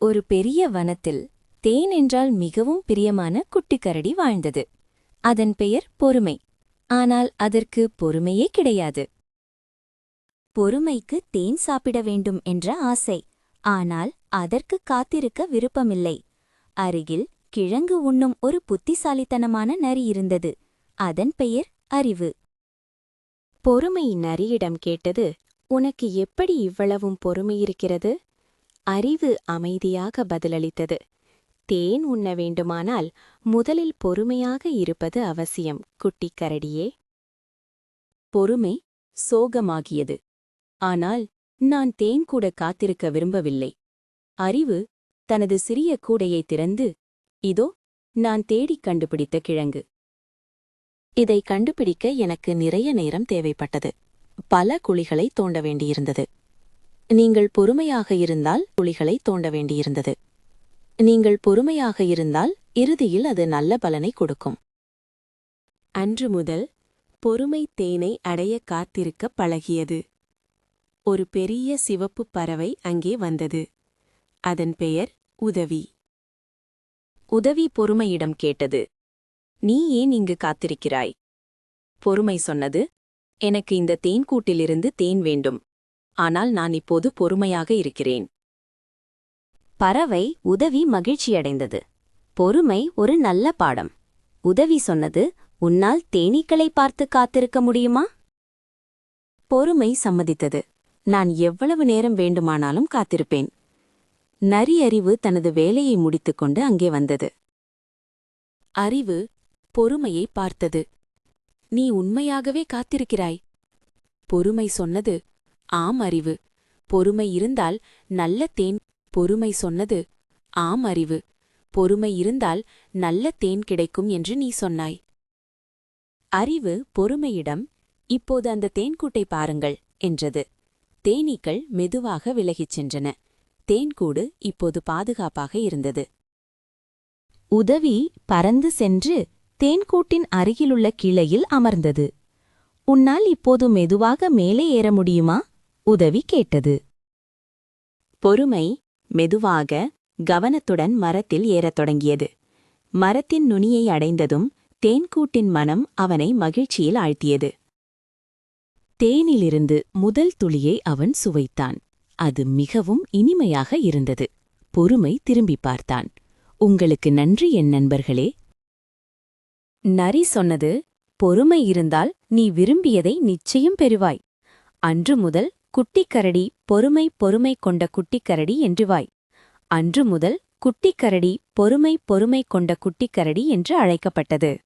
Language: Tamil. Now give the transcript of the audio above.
ஒரு பெரிய வனத்தில் தேன் என்றால் மிகவும் பிரியமான குட்டிக்கரடி வாழ்ந்தது. அதன் பெயர் பொறுமை. ஆனால் அதற்கு பொறுமையே கிடையாது. பொறுமைக்கு தேன் சாப்பிட வேண்டும் என்ற ஆசை. ஆனால் அதற்கு காத்திருக்க விருப்பமில்லை. அருகில் கிழங்கு உண்ணும் ஒரு புத்திசாலித்தனமான நரி இருந்தது. அதன் பெயர் அறிவு. பொறுமை நரியிடம் கேட்டது உனக்கு எப்படி இவ்வளவும் பொறுமை இருக்கிறது? அறிவு அமைதியாக பதிலளித்தது. தேன் உண்ண வேண்டுமானால் முதலில் பொறுமையாக இருப்பது அவசியம். குட்டிக் கரடியே. பொறுமை சோகமாகியது. ஆனால் நான் தேன் கூட காத்திருக்க விரும்பவில்லை. அறிவு தனது சிறிய கூடையை திறந்து இதோ நான் தேடிக் கண்டுபிடித்த கிழங்கு. இதை கண்டுபிடிக்க எனக்கு நிறைய நேரம் தேவைப்பட்டது. பல குழிகளை தோண்ட வேண்டியிருந்தது. நீங்கள் பொறுமையாக இருந்தால் குழிகளை தோண்ட வேண்டியிருந்தது. நீங்கள் பொறுமையாக இருந்தால் இறுதியில் அது நல்ல பலனை கொடுக்கும். அன்று முதல் பொறுமை தேனை அடைய காத்திருக்க பழகியது. ஒரு பெரிய சிவப்புப் பறவை அங்கே வந்தது. அதன் பெயர் உதவி. உதவி பொறுமையிடம் கேட்டது. நீ ஏன் இங்கு காத்திருக்கிறாய்? பொறுமை சொன்னது எனக்கு இந்த தேன்கூட்டிலிருந்து தேன் வேண்டும். ஆனால் நான் இப்போது பொறுமையாக இருக்கிறேன். பறவை உதவி மகிழ்ச்சியடைந்தது. பொறுமை ஒரு நல்ல பாடம். உதவி சொன்னது உன்னால் தேனீக்களை பார்த்து காத்திருக்க முடியுமா? பொறுமை சம்மதித்தது. நான் எவ்வளவு நேரம் வேண்டுமானாலும் காத்திருப்பேன். நரி அறிவு தனது வேலையை முடித்துக்கொண்டு அங்கே வந்தது. அறிவு பொறுமையை பார்த்தது. நீ உண்மையாகவே காத்திருக்கிறாய். பொறுமை சொன்னது ஆம் அறிவு. பொறுமை இருந்தால் நல்ல தேன் பொறுமை சொன்னது ஆம் அறிவு. பொறுமை இருந்தால் நல்ல தேன் கிடைக்கும் என்று நீ சொன்னாய். அறிவு பொறுமையிடம் இப்போது அந்த தேன்கூட்டை பாருங்கள் என்றது. தேனீக்கள் மெதுவாக விலகிச் சென்றன. தேன்கூடு இப்போது பாதுகாப்பாக இருந்தது. உதவி பறந்து சென்று தேன்கூட்டின் அருகிலுள்ள கிளையில் அமர்ந்தது. உன்னால் இப்போது மெதுவாக மேலே ஏற முடியுமா? உதவி கேட்டது. பொறுமை மெதுவாக கவனத்துடன் மரத்தில் ஏறத் தொடங்கியது. மரத்தின் நுனியை அடைந்ததும் தேன்கூட்டின் மனம் அவனை மகிழ்ச்சியில் ஆழ்த்தியது. தேனிலிருந்து முதல் துளியை அவன் சுவைத்தான். அது மிகவும் இனிமையாக இருந்தது. பொறுமை திரும்பி பார்த்தான். உங்களுக்கு நன்றி என் நண்பர்களே. நரி சொன்னது பொறுமை இருந்தால் நீ விரும்பியதை நிச்சயம் பெறுவாய். அன்று முதல் குட்டிக்கரடி பொறுமை பொறுமை கொண்ட குட்டிக்கரடி என்றுவாய். அன்று முதல் குட்டிக்கரடி பொறுமை பொறுமை கொண்ட குட்டிக்கரடி என்று அழைக்கப்பட்டது.